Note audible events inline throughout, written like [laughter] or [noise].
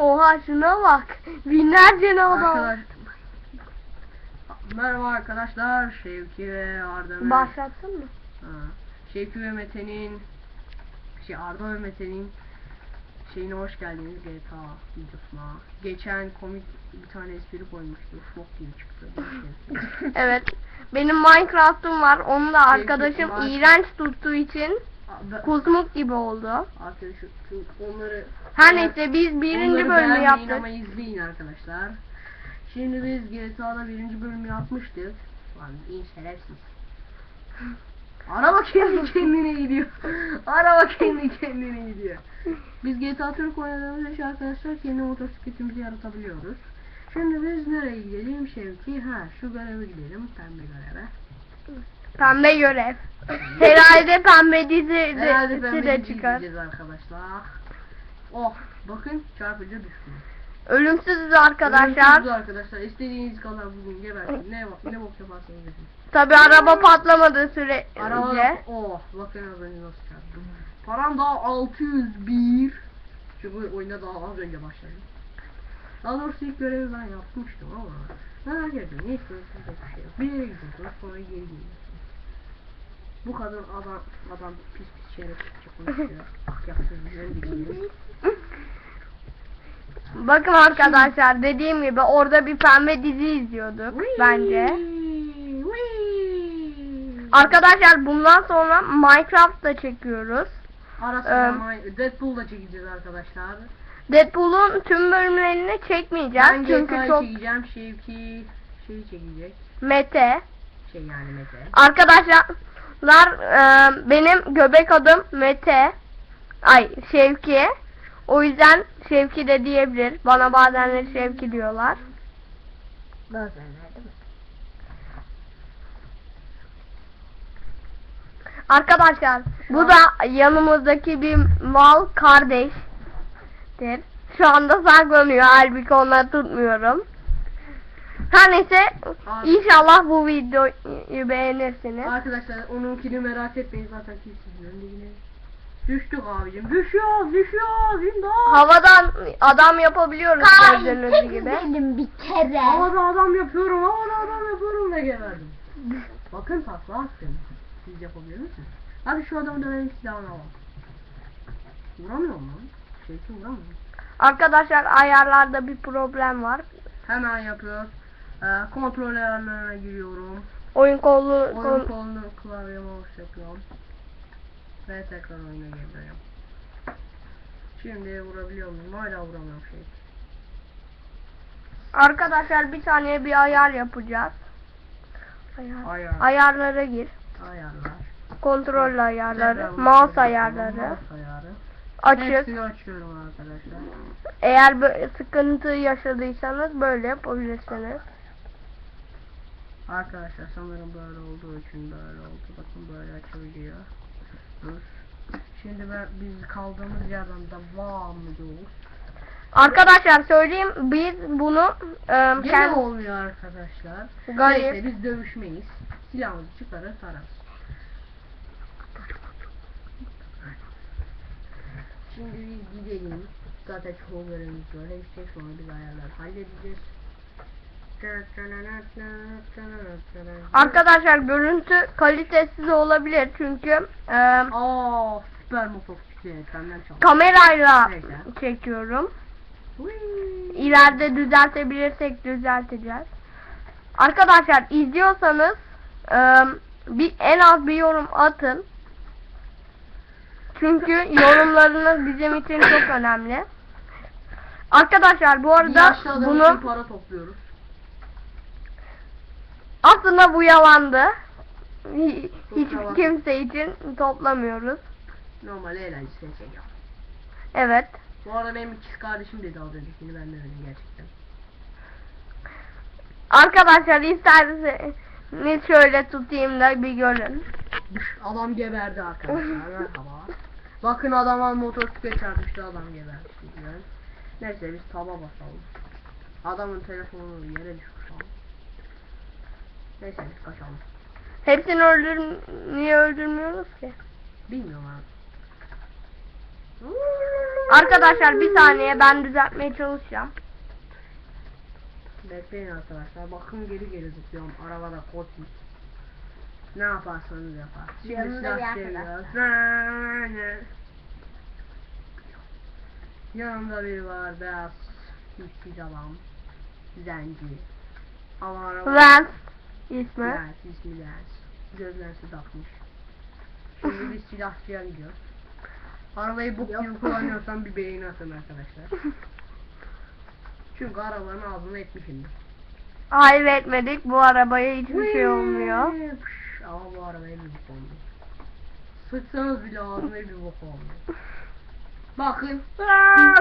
Oha şuna bak. Binlerce ne adam. Merhaba arkadaşlar. Şevki ve Arda'nın... Başlattın mı? Ha. Şevki ve Mete'nin... Şey Arda ve Mete'nin şeyine hoş geldiniz GTA videosuna. Geçen komik bir tane espri koymuştu. Şok gibi çıktı. Şey. [laughs] Evet. Benim Minecraft'ım var. Onu da arkadaşım Minecraft- iğrenç tuttuğu için kuzmuk gibi oldu. Arkadaşlar şu- onları Her neyse biz birinci bölümü yaptık. ama izleyin arkadaşlar. Şimdi biz GTA'da birinci bölümü yapmıştık. Lan iyi şerefsiz. Araba kendi kendine gidiyor. Araba kendi kendine gidiyor. Biz GTA Türk oynadığımız için arkadaşlar kendi motosikletimizi yaratabiliyoruz. Şimdi biz nereye gidelim Şevki? Ha şu göreve gidelim. Pembe göreve. Pembe görev. Herhalde pembe dizi Herhalde de, pembe de dizi çıkar. arkadaşlar. Oh bakın çarpıcı düştü. Ölümsüzüz arkadaşlar. Ölümsüzüz arkadaşlar. İstediğiniz kadar bugün gebertin. Ne ne bok yaparsanız yapın. Tabi araba patlamadığı sürece. Araba oh bakın önce nasıl çarptım. Param daha 601. Çünkü oyuna daha az önce başladım. Daha doğrusu ilk görevi ben yapmıştım ama merak etmeyin ne istiyorsunuz bir şey. Bir yere gidiyorsunuz sonra geri geliyorsunuz. Bu kadın adam adam pis pis şeyler Türkçe konuşuyor. Ahlaksız de geliyorum. Bakın arkadaşlar dediğim gibi orada bir pembe dizi izliyorduk bence. Arkadaşlar bundan sonra Minecraft da çekiyoruz. Ara sıra Em, May- Deadpool da çekeceğiz arkadaşlar. Deadpool'un tüm bölümlerini çekmeyeceğiz Ben çünkü GTA'yı çok çekeceğim. Şevki şeyi çekecek. mete. Şey yani Mete. Arkadaşlar e, benim göbek adım Mete. Ay Şevki. O yüzden Şevki de diyebilir. Bana bazenleri Şevki diyorlar. Arkadaşlar bu da yanımızdaki bir mal kardeştir. Şu anda saklanıyor. Halbuki onları tutmuyorum. Her neyse Abi. inşallah bu videoyu beğenirsiniz. Arkadaşlar onunkini merak etmeyin zaten kimsizin yine. Düştük abicim. Düşüyoruz, düşüyoruz. İmdat. Havadan adam yapabiliyoruz gördüğünüz gibi. dedim bir kere. Havada adam yapıyorum, havada adam yapıyorum ve geberdim. Bakın takla attım. Siz yapabiliyor musunuz? Hadi şu adamı dönelim silahına bak. Vuramıyorum lan. Şeysi vuramıyor. Arkadaşlar ayarlarda bir problem var. Hemen yapıyoruz. Ee, kontrol ayarlarına giriyorum. Oyun kolu Oyun kol- kolunu klavye mouse yapıyorum. Ve tekrar oyuna geliyorum. Şimdi vurabiliyor muyum? Hala vuramıyorum şey. Arkadaşlar bir saniye bir ayar yapacağız. Ayar. Ayar. Ayarlara gir. Ayarlar. Kontrol ayarları, mouse ayarları, Mouse ayarı. açık. Hepsini açıyorum arkadaşlar. Eğer sıkıntı yaşadıysanız böyle yapabilirsiniz. Arkadaşlar sanırım böyle olduğu için böyle oldu. Bakın böyle. Dur. Şimdi ben, biz kaldığımız yerden devam ediyoruz. Arkadaşlar söyleyeyim biz bunu e, kendi olmuyor arkadaşlar. Garip. Neyse biz dövüşmeyiz. Silahımızı çıkarır tararız. Şimdi biz gidelim. Zaten çoğu görevimiz var. Hepsi sonra biz ayarlar halledeceğiz. Arkadaşlar görüntü kalitesiz olabilir çünkü e, Aa süper kamerayla Neyse. çekiyorum. Whee! İleride düzeltebilirsek düzelteceğiz. Arkadaşlar izliyorsanız e, bir en az bir yorum atın. Çünkü [laughs] yorumlarınız bizim için çok önemli. Arkadaşlar bu arada yaşlı adam için bunu para topluyoruz. Aslında bu yalandı. Hi- Hiç yalan. kimse için toplamıyoruz. Normal eğlencesine şey yap. Evet. Bu arada benim ikiz kardeşim dedi az öncekini ben de öyle gerçekten. Arkadaşlar isterseniz şöyle tutayım da bir görün. Adam geberdi arkadaşlar. Merhaba. Bakın adama motosiklet çarpmıştı adam gebermişti. Yani. Neyse biz taba basalım. Adamın telefonu yere abi. Neyse biz kaçalım. Hepsini öldür niye öldürmüyoruz ki? Bilmiyorum abi. Arkadaşlar bir saniye ben düzeltmeye çalışacağım. Bekleyin arkadaşlar. Bakın geri geri zıplıyorum. Arabada kotik. Ne yaparsanız yapar. Şimdi Yanında bir silah çeviriyoruz. Yanımda biri var. Beyaz. Hiçbir adam. Zenci. Ama araba... Lens ismi. Lens. ismi Lens. Gözlersi takmış. Şimdi biz [laughs] silahçıya gidiyoruz. Arabayı bok gibi kullanıyorsan bir beğeni atın arkadaşlar. [laughs] Çünkü arabanın ağzına etmişimdir. Hayır etmedik. Bu arabaya hiçbir şey olmuyor. Ama bu arabaya bir bok oldu. Sıksanız bile ağzına bir bok oldu. Bakın. Aa.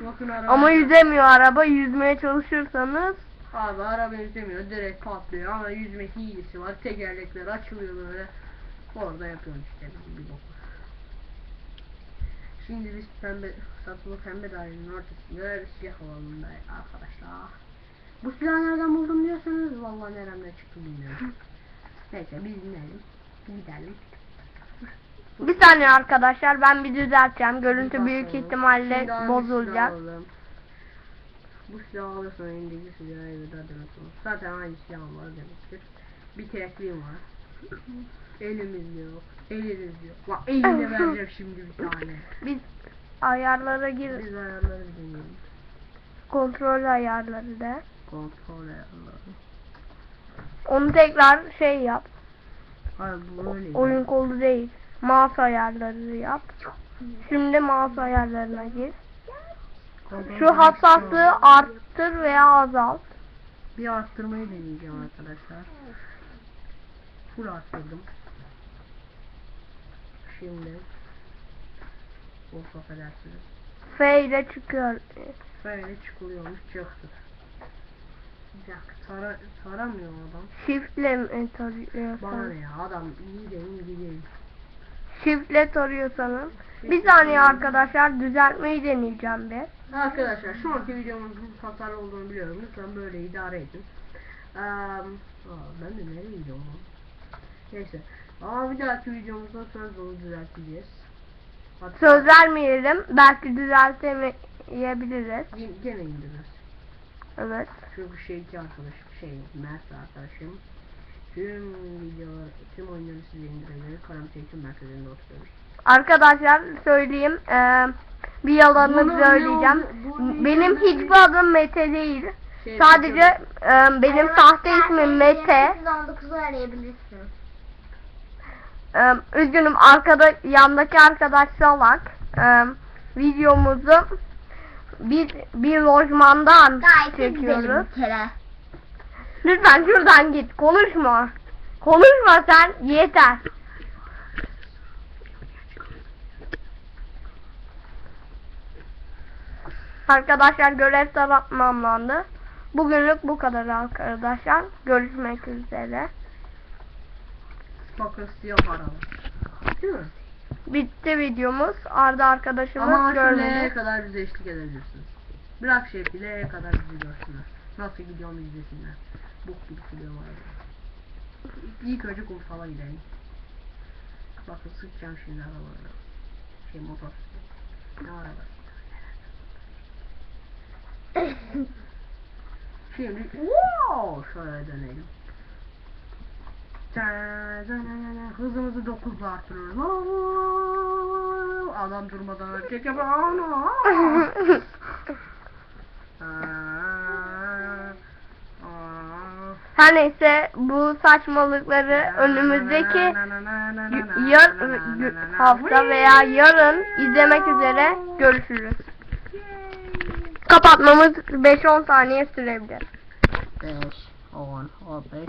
Bakın araba. Ama yüzemiyor araba. Yüzmeye çalışırsanız Abi araba yüzemiyor. Direkt patlıyor ama yüzme hilesi var. Tekerlekler açılıyor böyle. Orada yapıyorsun işte bir bok. Şimdi biz pembe, satılı pembe dairenin ortasında bir siyah alanında arkadaşlar. Bu silahı nereden buldum diyorsanız vallahi nereden çıktı bilmiyorum. Neyse biz dinleyelim. Gidelim. bir saniye arkadaşlar ben bir düzelteceğim. Görüntü büyük ihtimalle silah bozulacak. alalım. Bu silahı alırsan elindeki silahı evde demek olur. Zaten aynı silah var demektir. Bir tekliğim var. Elimiz yok. Eliniz yok. Bak elini [laughs] vereceğim şimdi bir tane. Biz ayarlara gir. Biz ayarları bir deneyelim. Kontrol ayarları da. Kontrol ayarları. Onu tekrar şey yap. Hayır bu öyle. Oyun kolu değil. Mouse ayarları yap. Şimdi mouse ayarlarına gir. Şu hassaslığı arttır veya azalt. Bir arttırmayı deneyeceğim arkadaşlar. Full arttırdım. Şimdi. Of affedersiniz. F ile çıkıyor. Böyle çıkılıyormuş çıktı. Yak tara taramıyor adam. Shift ile mi Bana tarıyorsanız? ne ya adam iyi de iyi değil. Shift ile tarıyorsanız. Bir saniye arkadaşlar düzeltmeyi deneyeceğim bir. Arkadaşlar şu anki videomuzun hasarlı olduğunu biliyorum. Lütfen böyle idare edin. Aa, ben de nereye gidiyorum? Neyse. Ama bir dahaki videomuzda söz onu düzelteceğiz. Hatta Söz vermeyelim. Belki düzeltemeyebiliriz. Gene, indiririz. Evet. Çünkü şey iki arkadaşım, şey Mert arkadaşım. Tüm videolar, tüm oyunları size indirebilir. Karamsey tüm merkezlerinde oturuyoruz. Arkadaşlar söyleyeyim. eee, bir yalanını Bunun ne söyleyeceğim. bu Benim hiçbir adım Mete değil. Şey, Sadece eee, benim sahte ismim Mete. 819'u arayabilirsin. Eee, üzgünüm arkada yandaki arkadaş salak. Eee, videomuzu bir bir lojmandan Gayet çekiyoruz. bir kere. Lütfen şuradan git. Konuşma. Konuşma sen. Yeter. Arkadaşlar görev tamamlandı. Bugünlük bu kadar arkadaşlar. Görüşmek üzere. Bakın siyah araba. Değil mi? Bitti videomuz. Arda arkadaşımız Ama görmedi. kadar bize eşlik edebilirsiniz. Bırak şey L'ye kadar bizi görsünler. Nasıl gidiyorum izlesinler. Bok gibi gidiyorum araba. İlk önce kumsala gidelim. Bakın sıkacağım şimdi arabaları. Şey motor. Ne araba? Şimdi wow, şöyle dönelim. Hızımızı 9'la arttırıyoruz. Adam durmadan hareket yapıyor. Ana! [laughs] Her neyse bu saçmalıkları önümüzdeki yar hafta veya yarın izlemek üzere görüşürüz. Kapatmamız 5-10 saniye sürebilir. 5, 10, 15,